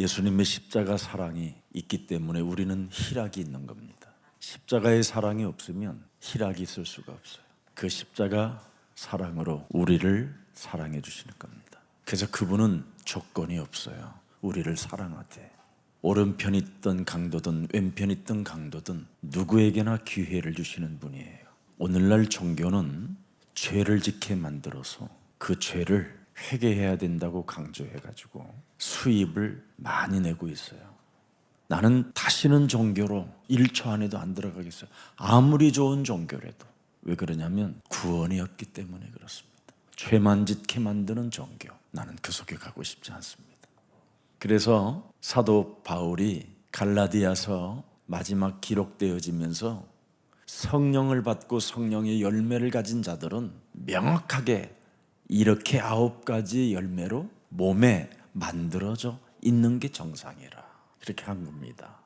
예수님의 십자가 사랑이 있기 때문에 우리는 희락이 있는 겁니다. 십자가의 사랑이 없으면 희락이 있을 수가 없어요. 그 십자가 사랑으로 우리를 사랑해 주시는 겁니다. 그래서 그분은 조건이 없어요. 우리를 사랑하되 오른편 있던 강도든 왼편 있던 강도든 누구에게나 기회를 주시는 분이에요. 오늘날 종교는 죄를 짓게 만들어서 그 죄를 회개해야 된다고 강조해가지고 수입을 많이 내고 있어요. 나는 다시는 종교로 1초 안에도 안 들어가겠어요. 아무리 좋은 종교라도. 왜 그러냐면 구원이 없기 때문에 그렇습니다. 죄만 짓게 만드는 종교. 나는 그 속에 가고 싶지 않습니다. 그래서 사도 바울이 갈라디아서 마지막 기록되어지면서 성령을 받고 성령의 열매를 가진 자들은 명확하게 이렇게 아홉 가지 열매로 몸에 만들어져 있는 게 정상이라. 이렇게 한 겁니다.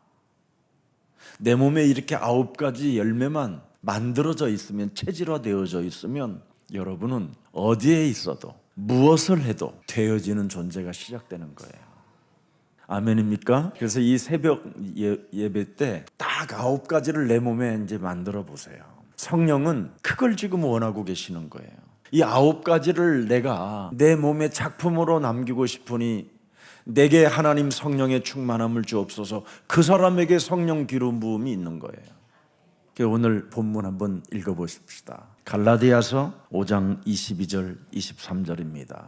내 몸에 이렇게 아홉 가지 열매만 만들어져 있으면 체질화되어져 있으면 여러분은 어디에 있어도 무엇을 해도 되어지는 존재가 시작되는 거예요. 아멘입니까? 그래서 이 새벽 예, 예배 때 딱 아홉 가지를 내 몸에 이제 만들어 보세요. 성령은 그걸 지금 원하고 계시는 거예요. 이 아홉 가지를 내가 내 몸의 작품으로 남기고 싶으니 내게 하나님 성령의 충만함을 주옵소서. 그 사람에게 성령 기름 부음이 있는 거예요. 오늘 본문 한번 읽어 보십시다. 갈라디아서 5장 22절 23절입니다.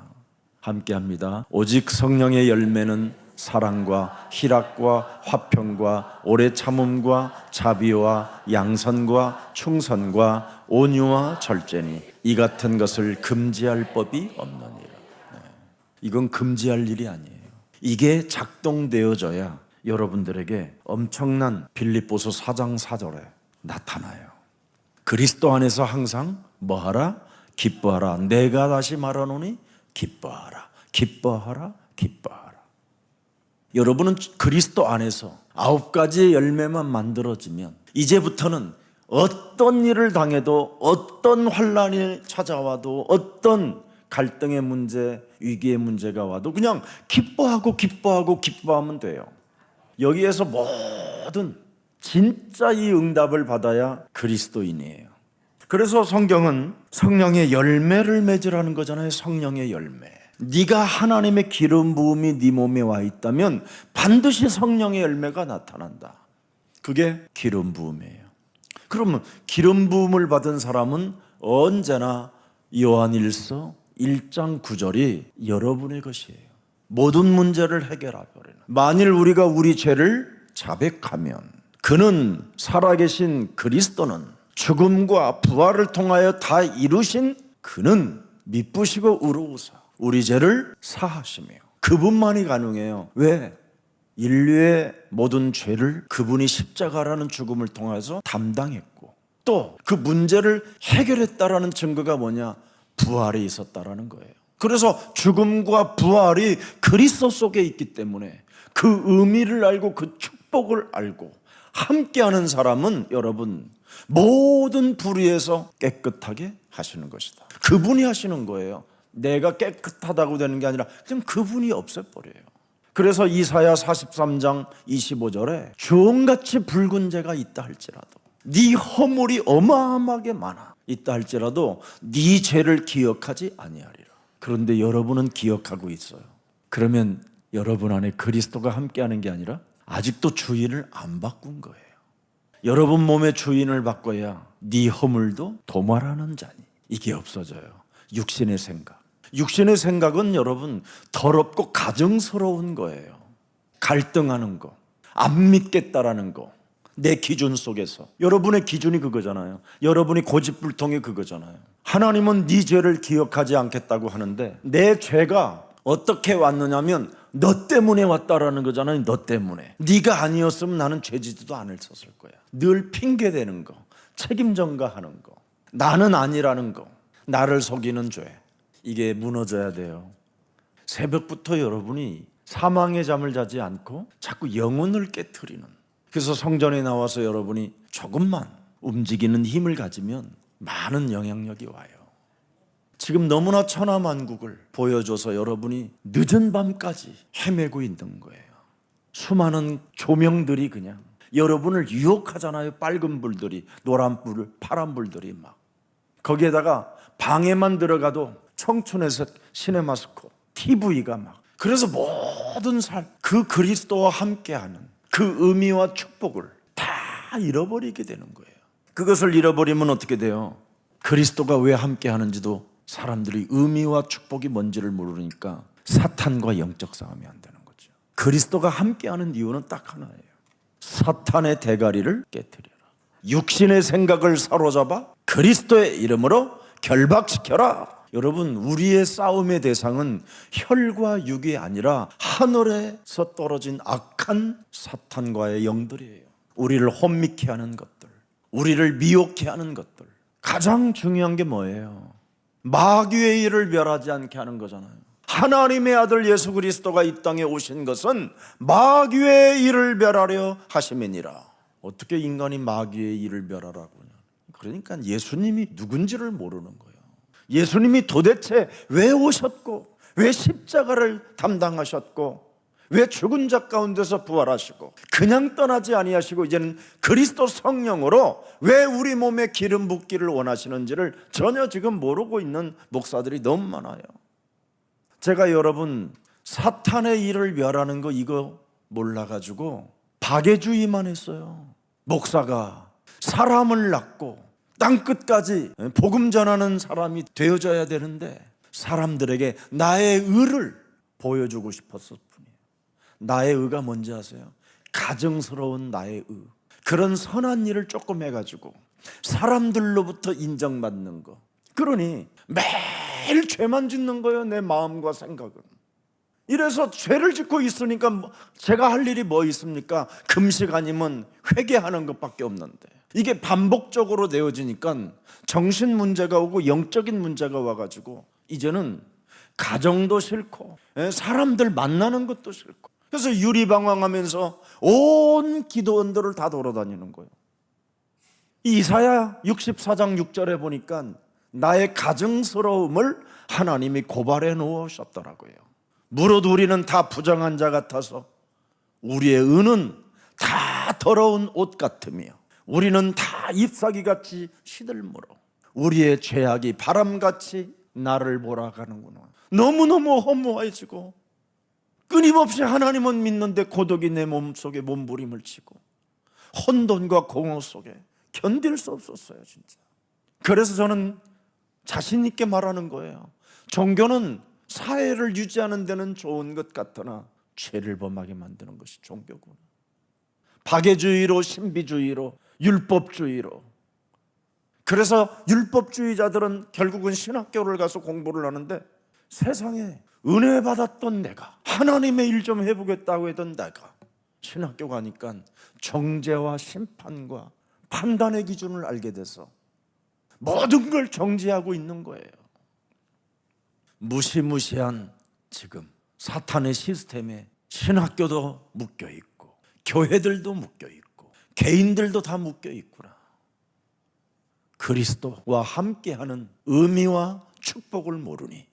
함께 합니다. 오직 성령의 열매는 사랑과 희락과 화평과 오래 참음과 자비와 양선과 충선과 온유와 절제니 이 같은 것을 금지할 법이 없느니라. 네. 이건 금지할 일이 아니에요. 이게 작동되어져야 여러분들에게 엄청난 빌립보서 4장 4절에 나타나요. 그리스도 안에서 항상 뭐하라? 기뻐하라. 내가 다시 말하노니 기뻐하라. 기뻐하라. 기뻐하라. 여러분은 그리스도 안에서 아홉 가지의 열매만 만들어지면 이제부터는 어떤 일을 당해도 어떤 환란이 찾아와도 어떤 갈등의 문제, 위기의 문제가 와도 그냥 기뻐하고 기뻐하고 기뻐하면 돼요. 여기에서 모든 진짜 이 응답을 받아야 그리스도인이에요. 그래서 성경은 성령의 열매를 맺으라는 거잖아요. 성령의 열매. 네가 하나님의 기름 부음이 네 몸에 와 있다면 반드시 성령의 열매가 나타난다. 그게 기름 부음이에요. 그러면 기름 부음을 받은 사람은 언제나 요한일서 1장 9절이 여러분의 것이에요. 모든 문제를 해결하려 버리는. 만일 우리가 우리 죄를 자백하면 그는 살아계신 그리스도는 죽음과 부활을 통하여 다 이루신 그는 미쁘시고 의로우사 우리 죄를 사하시며 그분만이 가능해요. 왜? 인류의 모든 죄를 그분이 십자가라는 죽음을 통해서 담당했고 또 그 문제를 해결했다라는 증거가 뭐냐? 부활이 있었다라는 거예요. 그래서 죽음과 부활이 그리스도 속에 있기 때문에 그 의미를 알고 그 축복을 알고 함께하는 사람은 여러분 모든 불의에서 깨끗하게 하시는 것이다. 그분이 하시는 거예요. 내가 깨끗하다고 되는 게 아니라 그냥 그분이 없애버려요. 그래서 이사야 43장 25절에 주홍같이 붉은 죄가 있다 할지라도 네 허물이 어마어마하게 많아 있다 할지라도 네 죄를 기억하지 아니하리라. 그런데 여러분은 기억하고 있어요. 그러면 여러분 안에 그리스도가 함께하는 게 아니라 아직도 주인을 안 바꾼 거예요. 여러분 몸의 주인을 바꿔야 네 허물도 도말하는 자니 이게 없어져요. 육신의 생각. 육신의 생각은 여러분 더럽고 가정스러운 거예요. 갈등하는 거, 안 믿겠다라는 거, 내 기준 속에서 여러분의 기준이 그거잖아요. 여러분이 고집불통이 그거잖아요. 하나님은 네 죄를 기억하지 않겠다고 하는데 내 죄가 어떻게 왔느냐면 너 때문에 왔다라는 거잖아요. 너 때문에. 네가 아니었으면 나는 죄지지도 않았을 거야. 늘 핑계 대는 거, 책임 전가하는 거, 나는 아니라는 거, 나를 속이는 죄. 이게 무너져야 돼요. 새벽부터 여러분이 사망의 잠을 자지 않고 자꾸 영혼을 깨뜨리는. 그래서 성전에 나와서 여러분이 조금만 움직이는 힘을 가지면 많은 영향력이 와요. 지금 너무나 천하만국을 보여줘서 여러분이 늦은 밤까지 헤매고 있는 거예요. 수많은 조명들이 그냥 여러분을 유혹하잖아요. 빨간 불들이, 노란 불, 파란 불들이 막. 거기에다가 방에만 들어가도 청춘에서 시네마스코, TV가 막. 그래서 모든 삶, 그 그리스도와 함께하는 그 의미와 축복을 다 잃어버리게 되는 거예요. 그것을 잃어버리면 어떻게 돼요? 그리스도가 왜 함께하는지도 사람들이 의미와 축복이 뭔지를 모르니까 사탄과 영적 싸움이 안 되는 거죠. 그리스도가 함께하는 이유는 딱 하나예요. 사탄의 대가리를 깨뜨려라. 육신의 생각을 사로잡아 그리스도의 이름으로 결박시켜라. 여러분, 우리의 싸움의 대상은 혈과 육이 아니라 하늘에서 떨어진 악한 사탄과의 영들이에요. 우리를 혼미케 하는 것들, 우리를 미혹케 하는 것들. 가장 중요한 게 뭐예요? 마귀의 일을 멸하지 않게 하는 거잖아요. 하나님의 아들 예수 그리스도가 이 땅에 오신 것은 마귀의 일을 멸하려 하심이니라. 어떻게 인간이 마귀의 일을 멸하라고? 그러니까 예수님이 누군지를 모르는 거예요. 예수님이 도대체 왜 오셨고 왜 십자가를 담당하셨고 왜 죽은 자 가운데서 부활하시고 그냥 떠나지 아니하시고 이제는 그리스도 성령으로 왜 우리 몸에 기름 붓기를 원하시는지를 전혀 지금 모르고 있는 목사들이 너무 많아요. 제가 여러분 사탄의 일을 멸하는 거 이거 몰라가지고 박애주의만 했어요. 목사가 사람을 낳고 땅 끝까지 복음 전하는 사람이 되어져야 되는데 사람들에게 나의 의를 보여주고 싶었을 뿐이에요. 나의 의가 뭔지 아세요? 가정스러운 나의 의. 그런 선한 일을 조금 해가지고 사람들로부터 인정받는 거. 그러니 매일 죄만 짓는 거예요. 내 마음과 생각은. 이래서 죄를 짓고 있으니까 뭐- 제가 할 일이 뭐 있습니까? 금식 아니면 회개하는 것밖에 없는데 이게 반복적으로 되어지니까 정신 문제가 오고 영적인 문제가 와가지고 이제는 가정도 싫고 예, 사람들 만나는 것도 싫고 그래서 유리방황하면서 온 기도원들을 다 돌아다니는 거예요. 이사야 64장 6절에 보니까 나의 가증스러움을 하나님이 고발해 놓으셨더라고요. 무릇 우리는 다 부정한 자 같아서 우리의 은은 다 더러운 옷 같으며 우리는 다 잎사귀 같이 시들므로 우리의 죄악이 바람같이 나를 몰아가는구나. 너무너무 허무해지고 끊임없이 하나님은 믿는데 고독이 내 몸속에 몸부림을 치고 혼돈과 공허 속에 견딜 수 없었어요, 진짜. 그래서 저는 자신 있게 말하는 거예요. 종교는 사회를 유지하는 데는 좋은 것 같으나 죄를 범하게 만드는 것이 종교구나. 박애주의로 신비주의로 율법주의로 그래서 율법주의자들은 결국은 신학교를 가서 공부를 하는데 세상에 은혜 받았던 내가 하나님의 일 좀 해보겠다고 했던 내가 신학교 가니까 정죄와 심판과 판단의 기준을 알게 돼서 모든 걸 정지하고 있는 거예요. 무시무시한 지금 사탄의 시스템에 신학교도 묶여 있고 교회들도 묶여 있고 개인들도 다 묶여 있구나. 그리스도와 함께하는 의미와 축복을 모르니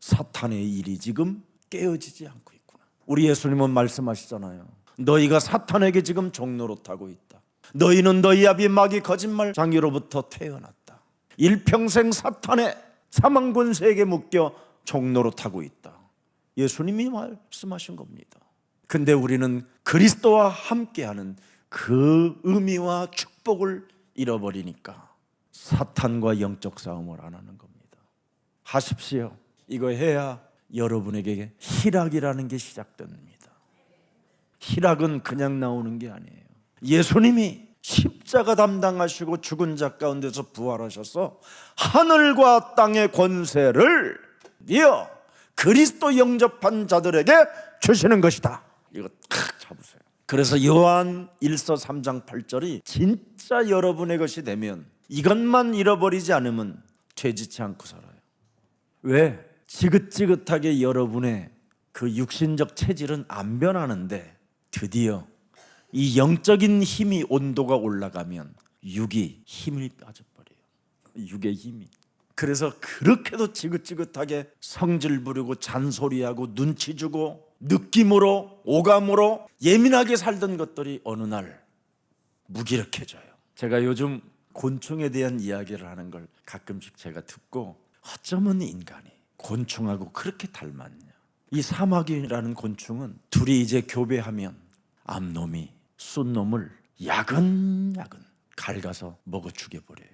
사탄의 일이 지금 깨어지지 않고 있구나. 우리 예수님은 말씀하시잖아요. 너희가 사탄에게 지금 종로로 타고 있다. 너희는 너희 아비 마귀 거짓말 장이로부터 태어났다. 일평생 사탄의 사망 권세에게 묶여 종로로 타고 있다. 예수님이 말씀하신 겁니다. 근데 우리는 그리스도와 함께하는 그 의미와 축복을 잃어버리니까 사탄과 영적 싸움을 안 하는 겁니다. 하십시오. 이거 해야 여러분에게 희락이라는 게 시작됩니다. 희락은 그냥 나오는 게 아니에요. 예수님이 십자가 담당하시고 죽은 자 가운데서 부활하셔서 하늘과 땅의 권세를 이어 그리스도 영접한 자들에게 주시는 것이다. 이거 탁 잡으세요. 그래서 요한 1서 3장 8절이 진짜 여러분의 것이 되면 이것만 잃어버리지 않으면 죄짓지 않고 살아요. 왜? 지긋지긋하게 여러분의 그 육신적 체질은 안 변하는데 드디어 이 영적인 힘이 온도가 올라가면 육이 힘이 빠져버려요. 육의 힘이. 그래서 그렇게도 지긋지긋하게 성질 부리고 잔소리하고 눈치 주고 느낌으로 오감으로 예민하게 살던 것들이 어느 날 무기력해져요. 제가 요즘 곤충에 대한 이야기를 하는 걸 가끔씩 제가 듣고 어쩌면 인간이 곤충하고 그렇게 닮았냐. 이 사마귀라는 곤충은 둘이 이제 교배하면 암놈이 쏜놈을 야근야근 갈가서 먹어 죽여버려요.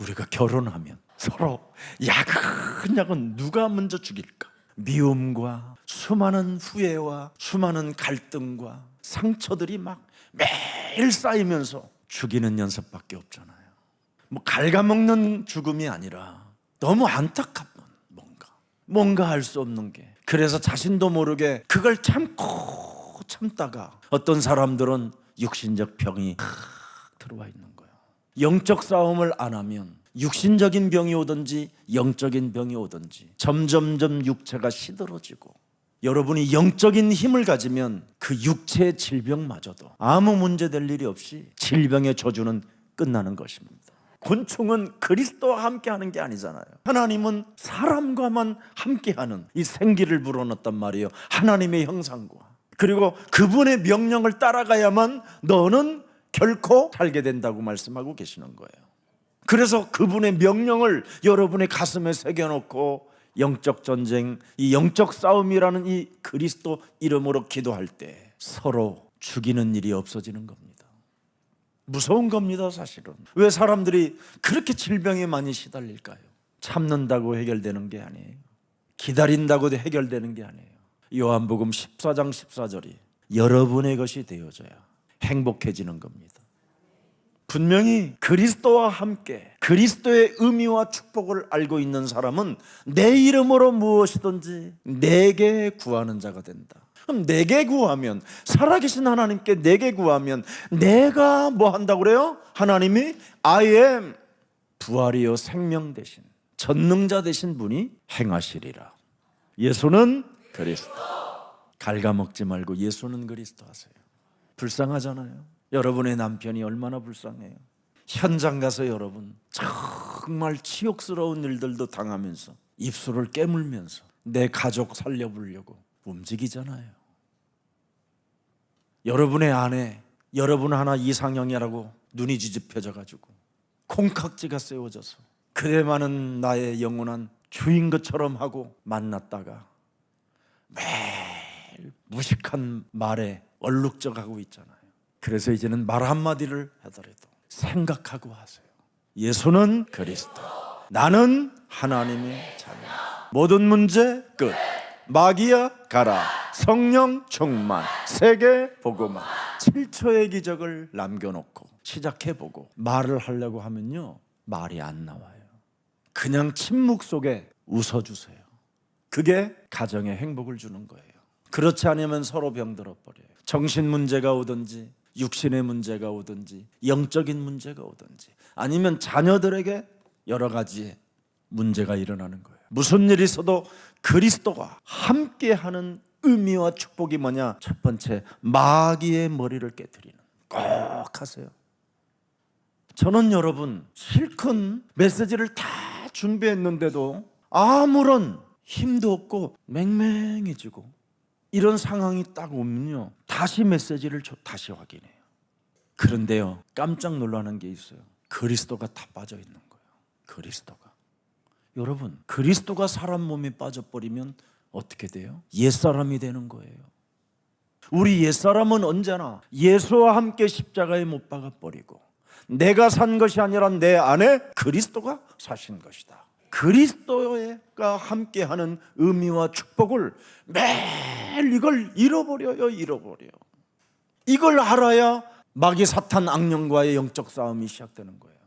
우리가 결혼하면 서로 야근야근 누가 먼저 죽일까? 미움과 수많은 후회와 수많은 갈등과 상처들이 막 매일 쌓이면서 죽이는 연습밖에 없잖아요. 뭐 갉아먹는 죽음이 아니라 너무 안타깝던 뭔가 뭔가 할 수 없는 게 그래서 자신도 모르게 그걸 참고 참다가 어떤 사람들은 육신적 병이 탁 들어와 있는 거예요. 영적 싸움을 안 하면 육신적인 병이 오든지 영적인 병이 오든지 점점점 육체가 시들어지고 여러분이 영적인 힘을 가지면 그 육체의 질병마저도 아무 문제 될 일이 없이 질병의 저주는 끝나는 것입니다. 곤충은 그리스도와 함께 하는 게 아니잖아요. 하나님은 사람과만 함께 하는 이 생기를 불어넣었단 말이에요. 하나님의 형상과 그리고 그분의 명령을 따라가야만 너는 결코 살게 된다고 말씀하고 계시는 거예요. 그래서 그분의 명령을 여러분의 가슴에 새겨놓고 영적 전쟁, 이 영적 싸움이라는 이 그리스도 이름으로 기도할 때 서로 죽이는 일이 없어지는 겁니다. 무서운 겁니다, 사실은. 왜 사람들이 그렇게 질병에 많이 시달릴까요? 참는다고 해결되는 게 아니에요. 기다린다고 해결되는 게 아니에요. 요한복음 14장 14절이 여러분의 것이 되어져야 행복해지는 겁니다. 분명히 그리스도와 함께 그리스도의 의미와 축복을 알고 있는 사람은 내 이름으로 무엇이든지 내게 구하는 자가 된다. 그럼 내게 구하면 살아계신 하나님께 내게 구하면 내가 뭐 한다고 그래요? 하나님이 I am 부활이요 생명 대신 전능자 되신 분이 행하시리라. 예수는 그리스도. 갉아먹지 말고 예수는 그리스도 하세요. 불쌍하잖아요. 여러분의 남편이 얼마나 불쌍해요. 현장 가서 여러분 정말 치욕스러운 일들도 당하면서 입술을 깨물면서 내 가족 살려보려고 움직이잖아요. 여러분의 아내, 여러분 하나 이상형이라고 눈이 뒤집혀져 가지고 콩깍지가 세워져서 그대만은 나의 영원한 주인 것처럼 하고 만났다가 매일 무식한 말에 얼룩져 가고 있잖아요. 그래서 이제는 말 한마디를 하더라도 생각하고 하세요. 예수는 그리스도. 나는 하나님의 자녀. 모든 문제 끝. 마귀야 가라. 성령 충만. 세계 복음화. 7초의 기적을 남겨놓고 시작해보고 말을 하려고 하면요. 말이 안 나와요. 그냥 침묵 속에 웃어주세요. 그게 가정에 행복을 주는 거예요. 그렇지 않으면 서로 병들어 버려요. 정신 문제가 오든지 육신의 문제가 오든지 영적인 문제가 오든지 아니면 자녀들에게 여러 가지 문제가 일어나는 거예요. 무슨 일이 있어도 그리스도가 함께하는 의미와 축복이 뭐냐? 첫 번째 마귀의 머리를 깨뜨리는 꼭 하세요. 저는 여러분 실컷 메시지를 다 준비했는데도 아무런 힘도 없고 맹맹해지고 이런 상황이 딱 오면요 다시 메시지를 저- 다시 확인해요. 그런데요 깜짝 놀라는 게 있어요. 그리스도가 다 빠져 있는 거예요. 그리스도가 여러분 그리스도가 사람 몸에 빠져버리면 어떻게 돼요? 옛 사람이 되는 거예요. 우리 옛 사람은 언제나 예수와 함께 십자가에 못 박아 버리고 내가 산 것이 아니라 내 안에 그리스도가 사신 것이다. 그리스도가 함께하는 의미와 축복을 매일 이걸 잃어버려요, 잃어버려. 이걸 알아야 마귀 사탄 악령과의 영적 싸움이 시작되는 거예요.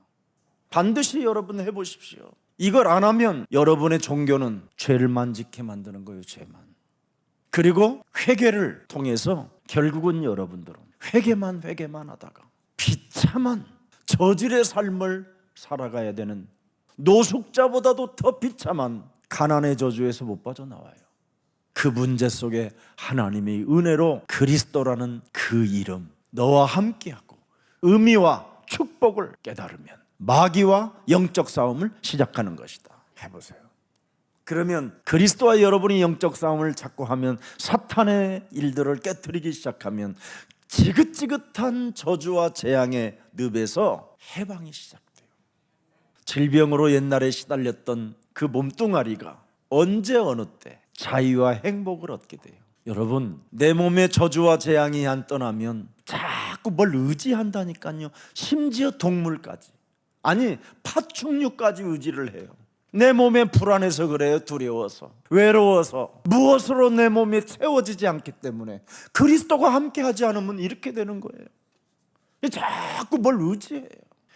반드시 여러분 해보십시오. 이걸 안 하면 여러분의 종교는 죄를 만지게 만드는 거예요, 죄만. 그리고 회개를 통해서 결국은 여러분들은 회개만 회개만 하다가 비참한 저질의 삶을 살아가야 되는 노숙자보다도 더 비참한 가난의 저주에서 못 빠져나와요. 그 문제 속에 하나님의 은혜로 그리스도라는 그 이름 너와 함께하고 의미와 축복을 깨달으면 마귀와 영적 싸움을 시작하는 것이다. 해보세요. 그러면 그리스도와 여러분이 영적 싸움을 자꾸 하면 사탄의 일들을 깨뜨리기 시작하면 지긋지긋한 저주와 재앙의 늪에서 해방이 시작돼요. 질병으로 옛날에 시달렸던 그 몸뚱아리가 언제 어느 때 자유와 행복을 얻게 돼요. 여러분 내 몸에 저주와 재앙이 안 떠나면 자꾸 뭘 의지한다니까요. 심지어 동물까지 아니 파충류까지 의지를 해요. 내 몸에 불안해서 그래요. 두려워서 외로워서 무엇으로 내 몸이 채워지지 않기 때문에 그리스도가 함께 하지 않으면 이렇게 되는 거예요. 자꾸 뭘 의지해요.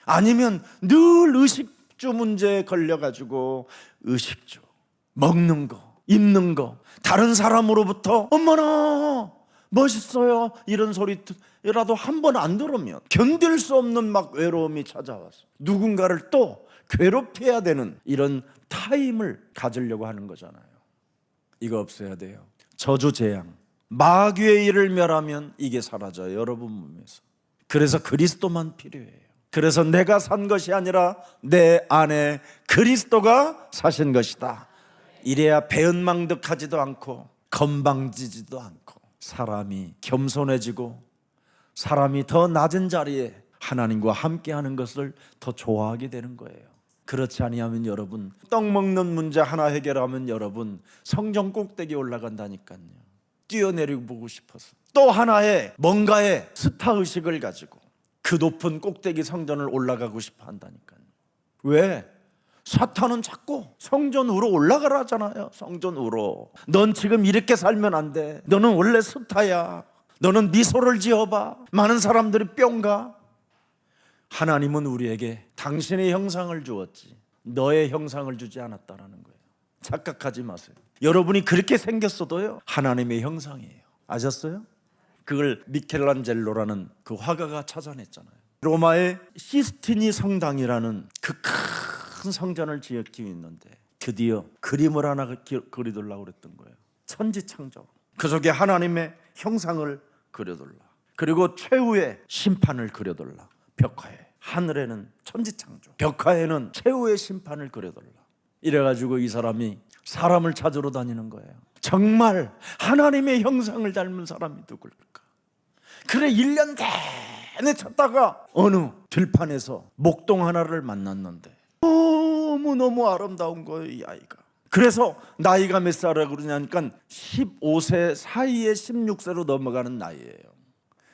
아니면 늘 의식 주 문제에 걸려가지고 의식주 먹는 거, 입는 거, 다른 사람으로부터 엄마나 멋있어요 이런 소리라도 한 번 안 들으면 견딜 수 없는 막 외로움이 찾아와서 누군가를 또 괴롭혀야 되는 이런 타임을 가지려고 하는 거잖아요. 이거 없어야 돼요. 저주 재앙, 마귀의 일을 멸하면 이게 사라져요. 여러분 몸에서. 그래서 그리스도만 필요해요. 그래서 내가 산 것이 아니라 내 안에 그리스도가 사신 것이다. 이래야 배은망덕하지도 않고 건방지지도 않고 사람이 겸손해지고 사람이 더 낮은 자리에 하나님과 함께하는 것을 더 좋아하게 되는 거예요. 그렇지 아니하면 여러분 떡 먹는 문제 하나 해결하면 여러분 성정 꼭대기 올라간다니까요. 뛰어내리고 보고 싶어서 또 하나의 뭔가의 스타 의식을 가지고 그 높은 꼭대기 성전을 올라가고 싶어 한다니까요. 왜? 사탄은 자꾸 성전 위로 올라가라잖아요. 성전 위로. 넌 지금 이렇게 살면 안 돼. 너는 원래 스타야. 너는 미소를 지어봐. 많은 사람들이 뿅가. 하나님은 우리에게 당신의 형상을 주었지. 너의 형상을 주지 않았다라는 거예요. 착각하지 마세요. 여러분이 그렇게 생겼어도요. 하나님의 형상이에요. 아셨어요? 그걸 미켈란젤로라는 그 화가가 찾아냈잖아요. 로마의 시스티니 성당이라는 그 큰 성전을 지었기 있는데 드디어 그림을 하나 기- 그리돌라고 그랬던 거예요. 천지창조. 그 속에 하나님의 형상을 그려돌라. 그리고 최후의 심판을 그려돌라. 벽화에. 하늘에는 천지창조. 벽화에는 최후의 심판을 그려돌라. 이래가지고 이 사람이 사람을 찾으러 다니는 거예요. 정말 하나님의 형상을 닮은 사람이 누굴까? 그래 1년 내내 찾다가 어느 들판에서 목동 하나를 만났는데 너무너무 아름다운 거예요 이 아이가. 그래서 나이가 몇 살이라고 그러냐니까 15세 사이에 16세로 넘어가는 나이예요.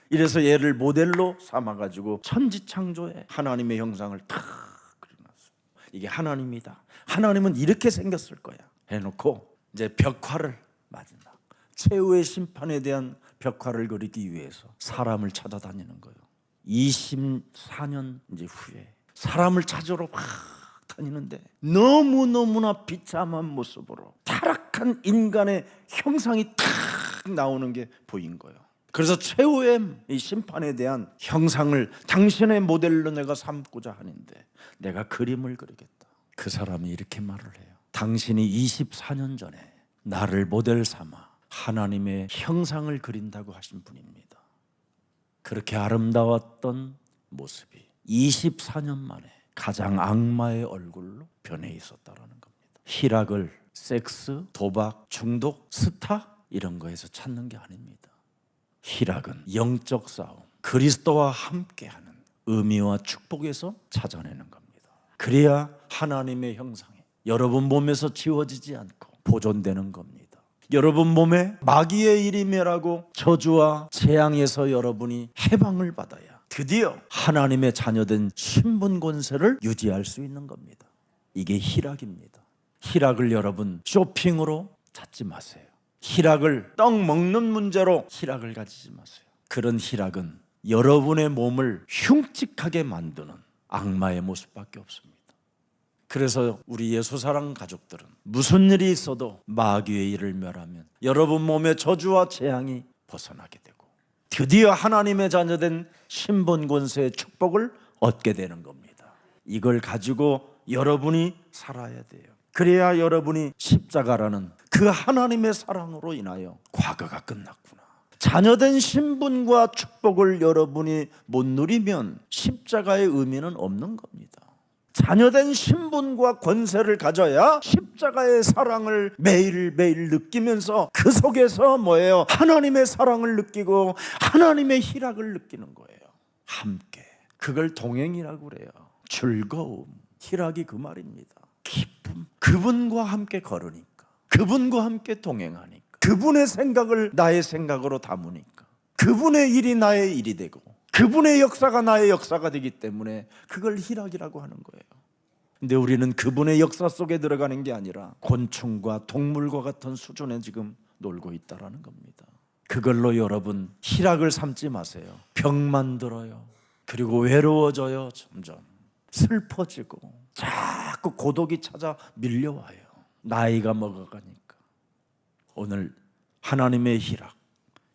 이래서 얘를 모델로 삼아가지고 천지창조에 하나님의 형상을 탁 그려놨어요. 이게 하나님이다. 하나님은 이렇게 생겼을 거야. 해놓고 이제 벽화를 마지막 최후의 심판에 대한 벽화를 그리기 위해서 사람을 찾아다니는 거예요. 24년 이제 후에 사람을 찾으러 막 다니는데 너무 너무나 비참한 모습으로 타락한 인간의 형상이 탁 나오는 게 보인 거예요. 그래서 최후의 이 심판에 대한 형상을 당신의 모델로 내가 삼고자 하는데 내가 그림을 그리겠다. 그 사람이 이렇게 말을 해요. 당신이 24년 전에 나를 모델 삼아 하나님의 형상을 그린다고 하신 분입니다. 그렇게 아름다웠던 모습이 24년 만에 가장 악마의 얼굴로 변해 있었다라는 겁니다. 희락을 섹스, 도박, 중독, 스타 이런 거에서 찾는 게 아닙니다. 희락은 영적 싸움, 그리스도와 함께하는 의미와 축복에서 찾아내는 겁니다. 그래야 하나님의 형상이 여러분 몸에서 지워지지 않고 보존되는 겁니다. 여러분 몸에 마귀의 일이며라고 저주와 재앙에서 여러분이 해방을 받아야 드디어 하나님의 자녀된 신분 권세를 유지할 수 있는 겁니다. 이게 희락입니다. 희락을 여러분 쇼핑으로 찾지 마세요. 희락을 떡 먹는 문제로 희락을 가지지 마세요. 그런 희락은 여러분의 몸을 흉측하게 만드는 악마의 모습밖에 없습니다. 그래서 우리 예수 사랑 가족들은 무슨 일이 있어도 마귀의 일을 멸하면 여러분 몸의 저주와 재앙이 벗어나게 되고 드디어 하나님의 자녀된 신분 권세의 축복을 얻게 되는 겁니다. 이걸 가지고 여러분이 살아야 돼요. 그래야 여러분이 십자가라는 그 하나님의 사랑으로 인하여 과거가 끝났구나. 자녀된 신분과 축복을 여러분이 못 누리면 십자가의 의미는 없는 겁니다. 자녀된 신분과 권세를 가져야 십자가의 사랑을 매일매일 느끼면서 그 속에서 뭐예요? 하나님의 사랑을 느끼고 하나님의 희락을 느끼는 거예요. 함께. 그걸 동행이라고 그래요. 즐거움. 희락이 그 말입니다. 기쁨. 그분과 함께 걸으니까. 그분과 함께 동행하니까. 그분의 생각을 나의 생각으로 담으니까. 그분의 일이 나의 일이 되고 그분의 역사가 나의 역사가 되기 때문에 그걸 희락이라고 하는 거예요. 근데 우리는 그분의 역사 속에 들어가는 게 아니라 곤충과 동물과 같은 수준에 지금 놀고 있다라는 겁니다. 그걸로 여러분 희락을 삼지 마세요. 병만 들어요. 그리고 외로워져요. 점점 슬퍼지고 자꾸 고독이 찾아 밀려와요. 나이가 먹어가니까 오늘 하나님의 희락,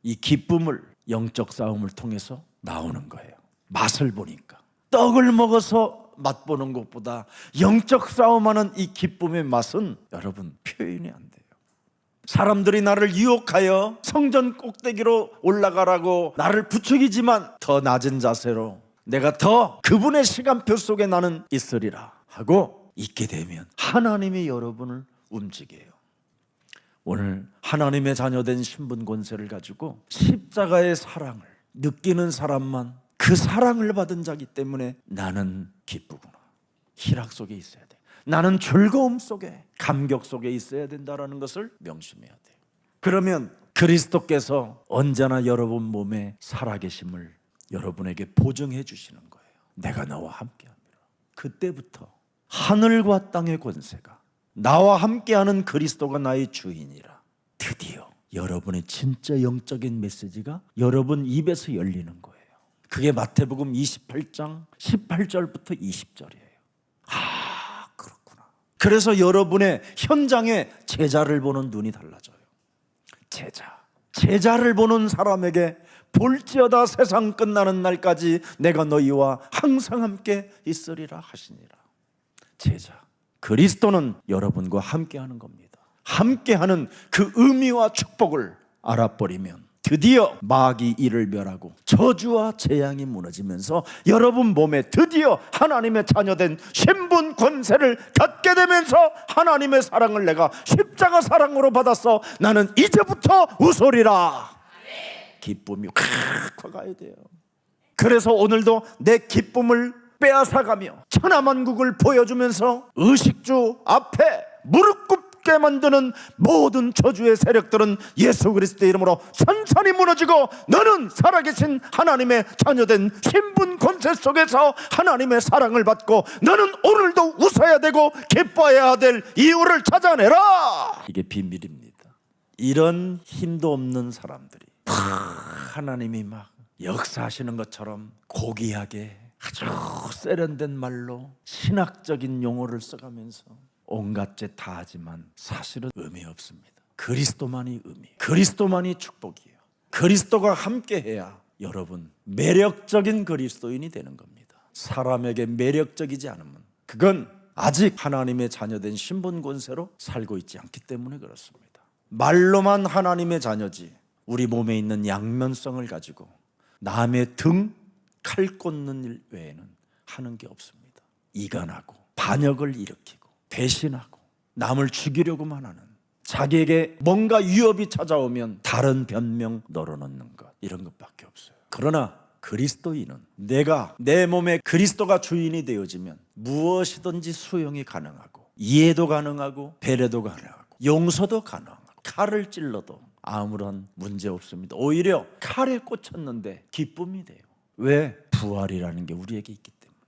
이 기쁨을 영적 싸움을 통해서 나오는 거예요. 맛을 보니까 떡을 먹어서 맛보는 것보다 영적 싸움하는 이 기쁨의 맛은 여러분 표현이 안 돼요. 사람들이 나를 유혹하여 성전 꼭대기로 올라가라고 나를 부추기지만 더 낮은 자세로 내가 더 그분의 시간표 속에 나는 있으리라 하고 있게 되면 하나님이 여러분을 움직여요. 오늘 하나님의 자녀된 신분 권세를 가지고 십자가의 사랑을 느끼는 사람만 그 사랑을 받은 자기 때문에 나는 기쁘구나. 희락 속에 있어야 돼. 나는 즐거움 속에 감격 속에 있어야 된다라는 것을 명심해야 돼. 그러면 그리스도께서 언제나 여러분 몸에 살아계심을 여러분에게 보증해 주시는 거예요. 내가 너와 함께합니다. 그때부터 하늘과 땅의 권세가 나와 함께하는 그리스도가 나의 주인이라. 드디어 여러분의 진짜 영적인 메시지가 여러분 입에서 열리는 거예요. 그게 마태복음 28장 18절부터 20절이에요. 아, 그렇구나. 그래서 여러분의 현장에 제자를 보는 눈이 달라져요. 제자. 제자를 보는 사람에게 볼지어다 세상 끝나는 날까지 내가 너희와 항상 함께 있으리라 하시니라. 제자. 그리스도는 여러분과 함께 하는 겁니다. 함께 하는 그 의미와 축복을 알아버리면 드디어 마귀 이를 멸하고 저주와 재앙이 무너지면서 여러분 몸에 드디어 하나님의 자녀된 신분 권세를 갖게 되면서 하나님의 사랑을 내가 십자가 사랑으로 받았어 나는 이제부터 웃으리라. 기쁨이 확 가야 돼요. 그래서 오늘도 내 기쁨을 빼앗아가며 천하만국을 보여주면서 의식주 앞에 무릎 꿇 게 만드는 모든 저주의 세력들은 예수 그리스도의 이름으로 산산이 무너지고 너는 살아계신 하나님의 자녀된 신분 권세 속에서 하나님의 사랑을 받고 너는 오늘도 웃어야 되고 기뻐해야 될 이유를 찾아내라. 이게 비밀입니다. 이런 힘도 없는 사람들이 다 하나님이 막 역사하시는 것처럼 고귀하게 아주 세련된 말로 신학적인 용어를 써가면서 온갖 죄 다 하지만 사실은 의미 없습니다. 그리스도만이 의미, 그리스도만이 축복이에요. 그리스도가 함께 해야 여러분 매력적인 그리스도인이 되는 겁니다. 사람에게 매력적이지 않으면 그건 아직 하나님의 자녀된 신분 권세로 살고 있지 않기 때문에 그렇습니다. 말로만 하나님의 자녀지 우리 몸에 있는 양면성을 가지고 남의 등 칼 꽂는 일 외에는 하는 게 없습니다. 이간하고 반역을 일으키고 배신하고 남을 죽이려고만 하는 자기에게 뭔가 위협이 찾아오면 다른 변명 널어놓는 것 이런 것밖에 없어요. 그러나 그리스도인은 내가 내 몸에 그리스도가 주인이 되어지면 무엇이든지 수용이 가능하고 이해도 가능하고 배려도 가능하고 용서도 가능하고 칼을 찔러도 아무런 문제 없습니다. 오히려 칼에 꽂혔는데 기쁨이 돼요. 왜? 부활이라는 게 우리에게 있기 때문에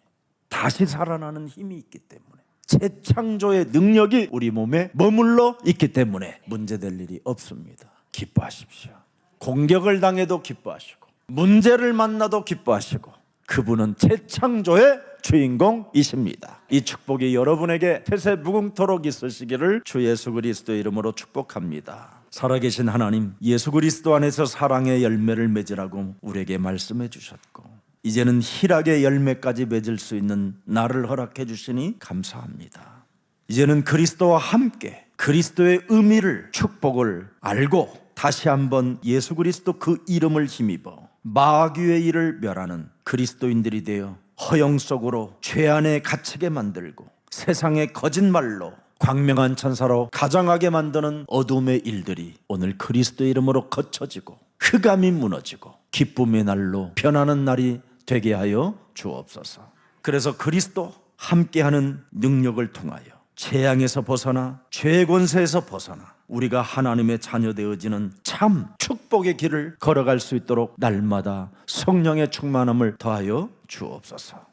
다시 살아나는 힘이 있기 때문에 재창조의 능력이 우리 몸에 머물러 있기 때문에 문제될 일이 없습니다. 기뻐하십시오. 공격을 당해도 기뻐하시고 문제를 만나도 기뻐하시고 그분은 재창조의 주인공이십니다. 이 축복이 여러분에게 태세 무궁토록 있으시기를 주 예수 그리스도의 이름으로 축복합니다. 살아계신 하나님, 예수 그리스도 안에서 사랑의 열매를 맺으라고 우리에게 말씀해 주셨고, 이제는 희락의 열매까지 맺을 수 있는 나를 허락해 주시니 감사합니다. 이제는 그리스도와 함께 그리스도의 의미를 축복을 알고 다시 한번 예수 그리스도 그 이름을 힘입어 마귀의 일을 멸하는 그리스도인들이 되어 허영 속으로 죄 안에 갇히게 만들고 세상의 거짓말로 광명한 천사로 가장하게 만드는 어둠의 일들이 오늘 그리스도 이름으로 거쳐지고 흑암이 무너지고 기쁨의 날로 변하는 날이 되게 하여 주옵소서. 그래서 그리스도 함께하는 능력을 통하여 재앙에서 벗어나 죄의 권세에서 벗어나 우리가 하나님의 자녀 되어지는 참 축복의 길을 걸어갈 수 있도록 날마다 성령의 충만함을 더하여 주옵소서.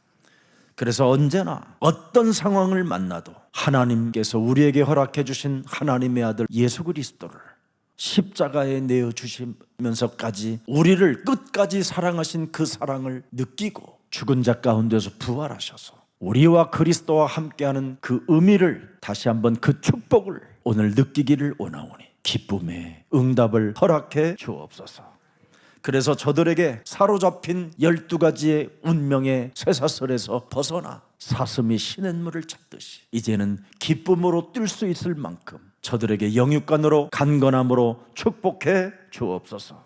그래서 언제나 어떤 상황을 만나도 하나님께서 우리에게 허락해 주신 하나님의 아들 예수 그리스도를 십자가에 내어 주시면서까지 우리를 끝까지 사랑하신 그 사랑을 느끼고 죽은 자 가운데서 부활하셔서 우리와 그리스도와 함께하는 그 의미를 다시 한번 그 축복을 오늘 느끼기를 원하오니 기쁨의 응답을 허락해 주옵소서. 그래서 저들에게 사로잡힌 열두 가지의 운명의 쇠사슬에서 벗어나 사슴이 시냇물을 찾듯이 이제는 기쁨으로 뛸 수 있을 만큼 저들에게 영육간으로 간건함으로 축복해 주옵소서.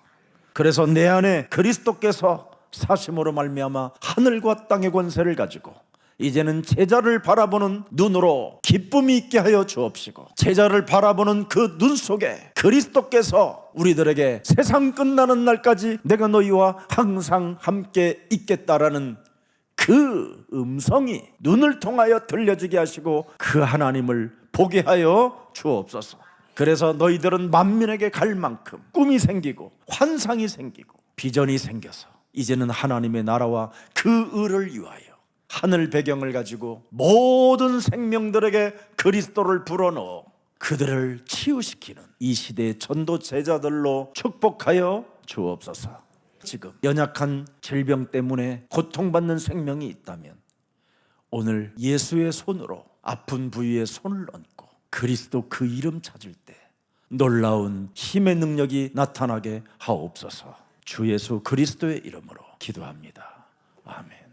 그래서 내 안에 그리스도께서 사심으로 말미암아 하늘과 땅의 권세를 가지고 이제는 제자를 바라보는 눈으로 기쁨이 있게 하여 주옵시고 제자를 바라보는 그 눈 속에 그리스도께서 우리들에게 세상 끝나는 날까지 내가 너희와 항상 함께 있겠다라는 그 음성이 눈을 통하여 들려지게 하시고 그 하나님을 보게 하여 주옵소서. 그래서 너희들은 만민에게 갈 만큼 꿈이 생기고 환상이 생기고 비전이 생겨서 이제는 하나님의 나라와 그 의를 위하여 하늘 배경을 가지고 모든 생명들에게 그리스도를 불어넣어 그들을 치유시키는 이 시대의 전도 제자들로 축복하여 주옵소서. 지금 연약한 질병 때문에 고통받는 생명이 있다면 오늘 예수의 손으로 아픈 부위에 손을 얹고 그리스도 그 이름 찾을 때 놀라운 힘의 능력이 나타나게 하옵소서. 주 예수 그리스도의 이름으로 기도합니다. 아멘.